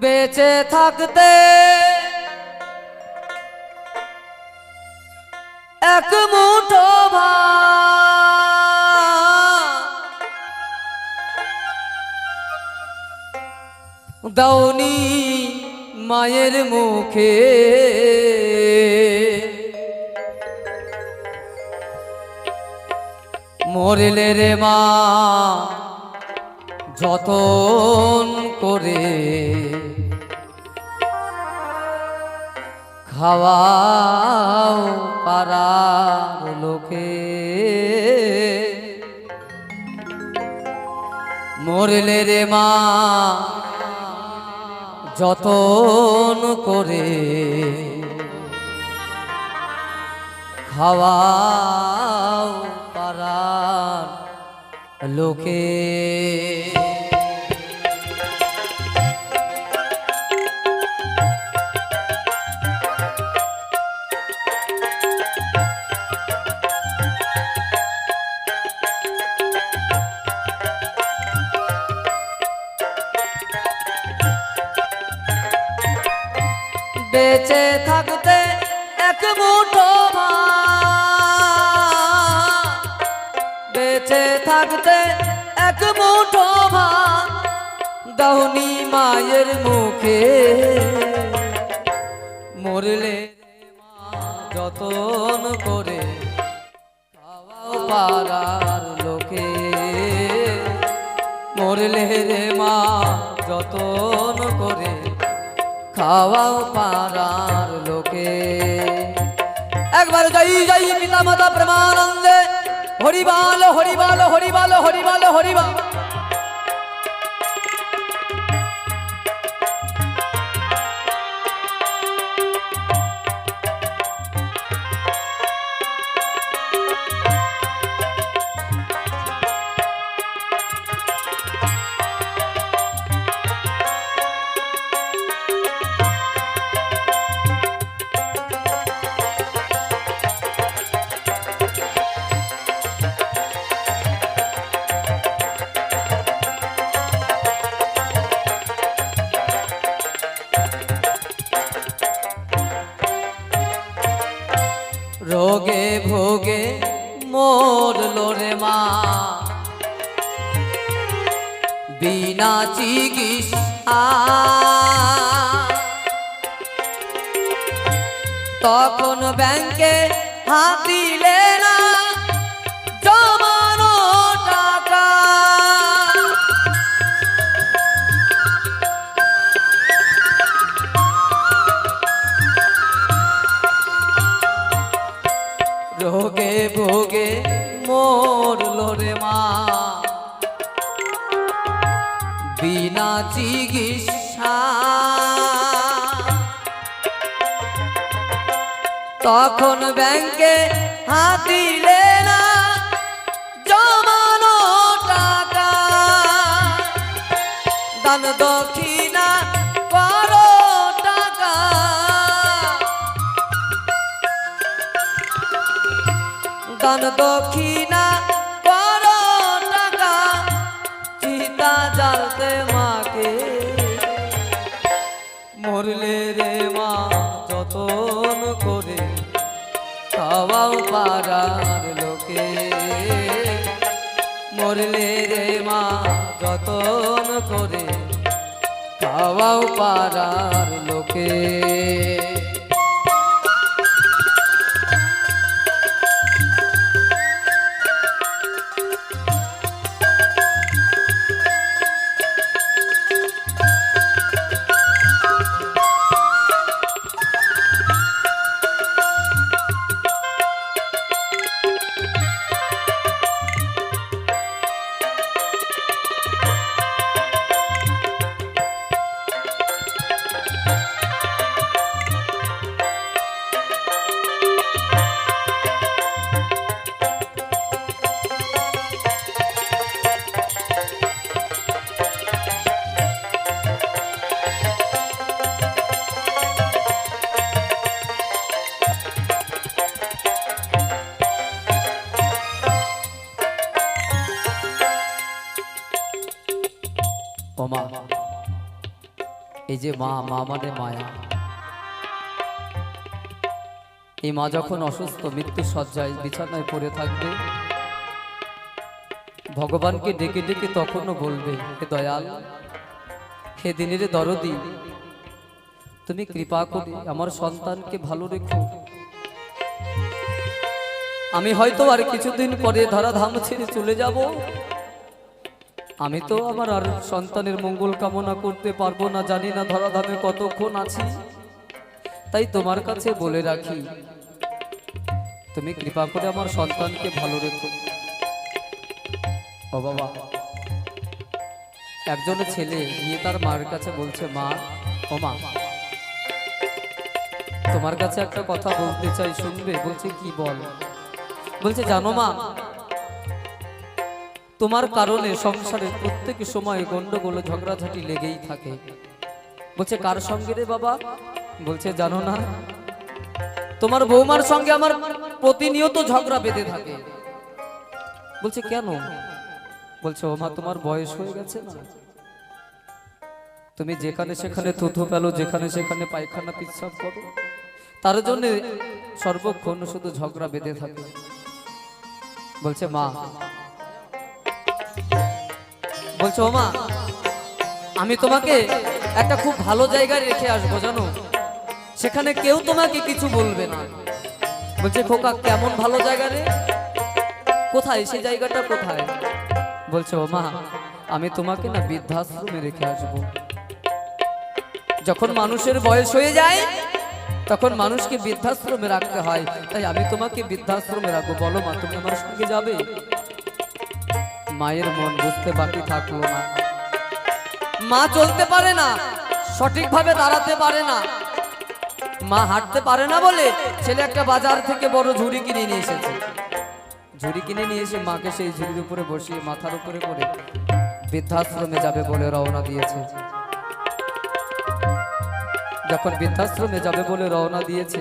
বেঁচে থাকতে। এক মুঠো দাউনি মায়ের মুখে। মরলে রে মা যতন করে খাওয়াও পাড়ার লোকে। মরলে রে মা যতন করে খাওয়াও পাড়ার লোকে। থাকতে এক মুঠো ভাত দাউনি মায়ের মুখে। মরলে যতন করে খাওয়াও পাড়ার লোকে। মরলে রে মা যতন করে খাওয়াও পাড়ার লোকে। একবার যাই যাই পিতা মাতা প্রেমানন্দে হরিবাল হরিবাল হরিবাল হরিবাল হরিবাল। চিকিৎসা তখন ব্যাংকে হাত দিলে না বিনা চিকিৎসা। তখন ব্যাংকে হাত দিলে না জমানো টাকা। দান দক্ষিণা করো টাকা। দান দক্ষিণা পাড়ার লোকে। মরলে রে মা যতন করে খাওয়াও পাড়ার লোকে। যে মা মা মানে মায়া। এই মা যখন অসুস্থ মৃত্যু সজ্জায় বিছানায় পড়ে থাকবে, ভগবানকে ডেকে ডেকে তখনও বলবে, হে দয়াল, হে দিনের দরদি, তুমি কৃপা করে আমার সন্তানকে ভালো রেখো। আমি হয়তো আর কিছুদিন পরে ধরাধাম ছেড়ে চলে যাব। আমি তো আমার আর সন্তানের মঙ্গল কামনা করতে পারব না, জানি না ধরাধামে কতক্ষণ আছি। তাই তোমার কাছে বলে রাখি, তুমি কৃপা করে আমার সন্তানকে ভালো রেখো। ও বাবা, একজন ছেলে গিয়ে তার মার কাছে বলছে, মা, ও মা, তোমার কাছে একটা কথা বলতে চাই, শুনবে? বলছে, কি বল? বলছে, জানো মা তোমার কারণে সংসারে প্রত্যেক সময় গন্ডগোল, ঝগড়াঝাটি লেগেই থাকে। বলছে, কার সঙ্গে রে বাবা? বলছে, জানো না। তোমার বৌমার সঙ্গে আমার প্রতিনিয়ত ঝগড়া বেঁধে থাকে। বলছে, কেন? বলছে ও মা তোমার বয়স হয়ে গেছে না। তুমি যেখানে সেখানে থুথু পেল যেখানে সেখানে পায়খানা পিচ্ছাপ করো। তার জন্য সর্বক্ষণ শুধু ঝগড়া বেঁধে থাকে। বলছে, মা বলছে মা আমি তোমাকে একটা খুব ভালো জায়গায় রেখে আসব, জানো? সেখানে কেউ তোমাকে কিছু বলবে না। বলছে, খোকা, কেমন ভালো জায়গা রে? কোথায়? সেই জায়গাটা কোথায়? বলছে ও মা আমি তোমাকে না বৃদ্ধাশ্রমে রেখে আসব। যখন মানুষের বয়স হয়ে যায়, তখন মানুষকে বৃদ্ধাশ্রমে রাখতে হয়। তাই আমি তোমাকে বৃদ্ধাশ্রমে রাখব। বলো মা, তুমি আমার সঙ্গে যাবে? মায়ের মন বুঝতে বাকি থাকল না। মা চলতে পারে না, সঠিকভাবে দাঁড়াতে পারে না। মা হাঁটতে পারে না বলে ছেলে একটা বাজার থেকে বড় ঝুড়ি কিনে নিয়ে এসেছে। ঝুড়ি কিনে নিয়ে এসে মাকে সেই ঝুড়ির উপরে বসিয়ে মাথার উপরে করে বৃদ্ধাশ্রমে যাবে বলে রওনা দিয়েছে। যখন বৃদ্ধাশ্রমে যাবে বলে রওনা দিয়েছে,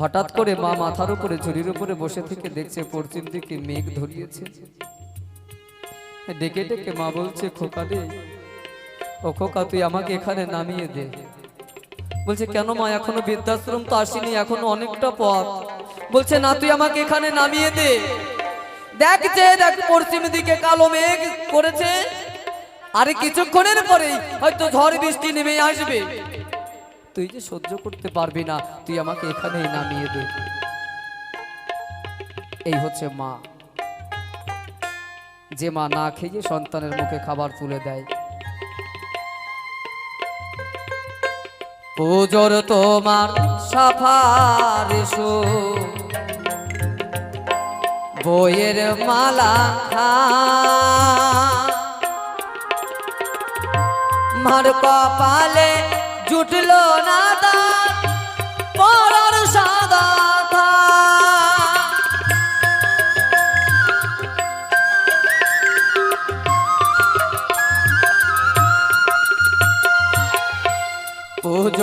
হঠাৎ করে মা মাথার উপরে ঝুড়ির উপরে বসে থেকে দেখছে পশ্চিম দিকে মেঘ ধরিয়েছে। ডেকে ডেকে মা বলছে, খোকা রে, ও খোকা, তুই আমাকে এখানে নামিয়ে দে। বলছে, কেন মা, এখনও বৃদ্ধাশ্রম তো আসেনি, এখনও অনেকটা পথ। বলছে, না, তুই আমাকে এখানে নামিয়ে দে। দেখছে দেখ, পশ্চিম দিকে কালো মেঘ করেছে, আরে কিছুক্ষণের পরেই হয়তো ঝড় বৃষ্টি নেমে আসবে। তুই যে সহ্য করতে পারবি না, তুই আমাকে এখানেই নামিয়ে দে। এই হচ্ছে মা। যে মা না খেয়ে সন্তানের মুখে খাবার তুলে দেয়। পুজোর তোমার সাফার বইয়ের মালা মার কপালে জুটলো না দাঁত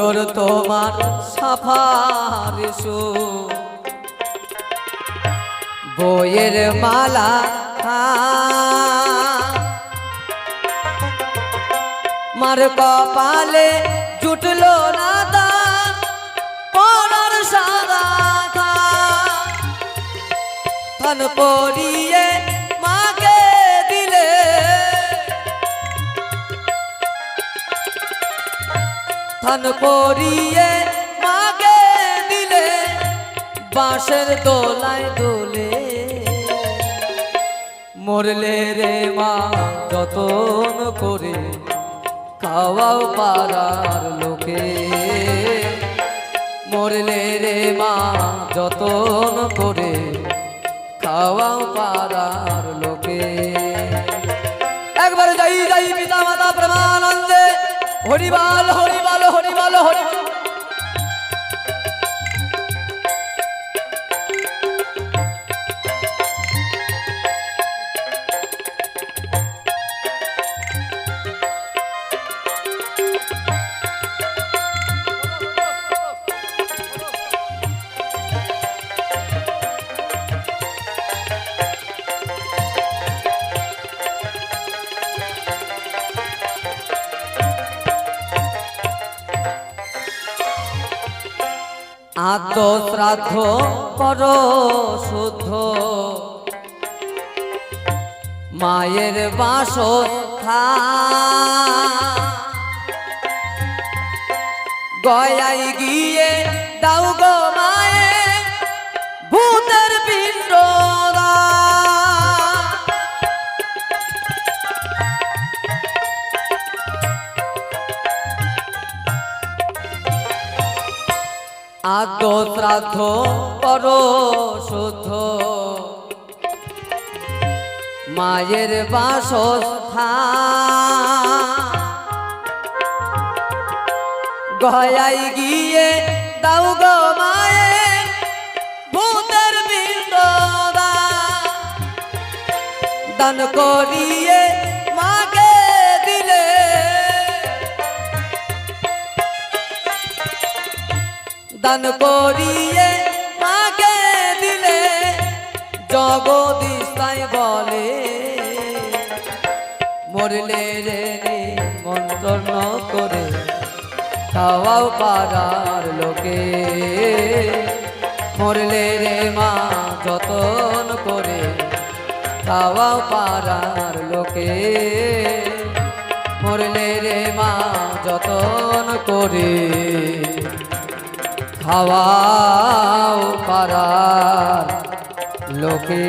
পুজোর তোমার সাফার বইয়ের মালা মার কপালে জুটলো না দান থা থান থান পরিয়ে মাকে দিলে, বাঁশের দোলায় দোলে। মরলে রে মা, যতন করে খাওয়াও পাড়ার লোকে। মরলে রে মা, যতন করে খাওয়াও পাড়ার লোকে। একবার যাই যাই পিতা মাতা প্রেমানন্দে, হরিবাল হরিবাল হরিবাল হরিবাল আদ্য শ্রাদ্ধ কর শুদ্ধ। মায়ের বাস গয়াই গিয়ে দাও গো আদ্য শ্রাদ্ধ কর শুদ্ধ। মায়ের বাসস্থান। গয়াই গিয়ে দাও গো মায়ে, ভূতের বিন্দা দান করিয়ে দান করিয়ে মাকে দিলে জগদীশ তাই বলে, মরলে রে মন্ত্রণ করে, খাওয়াও পাড়ার লোকে। মরলে রে মা যতন করে, খাওয়াও পাড়ার লোকে। মরলে রে মা যতন করে খাওয়াও পাড়ার লোকে।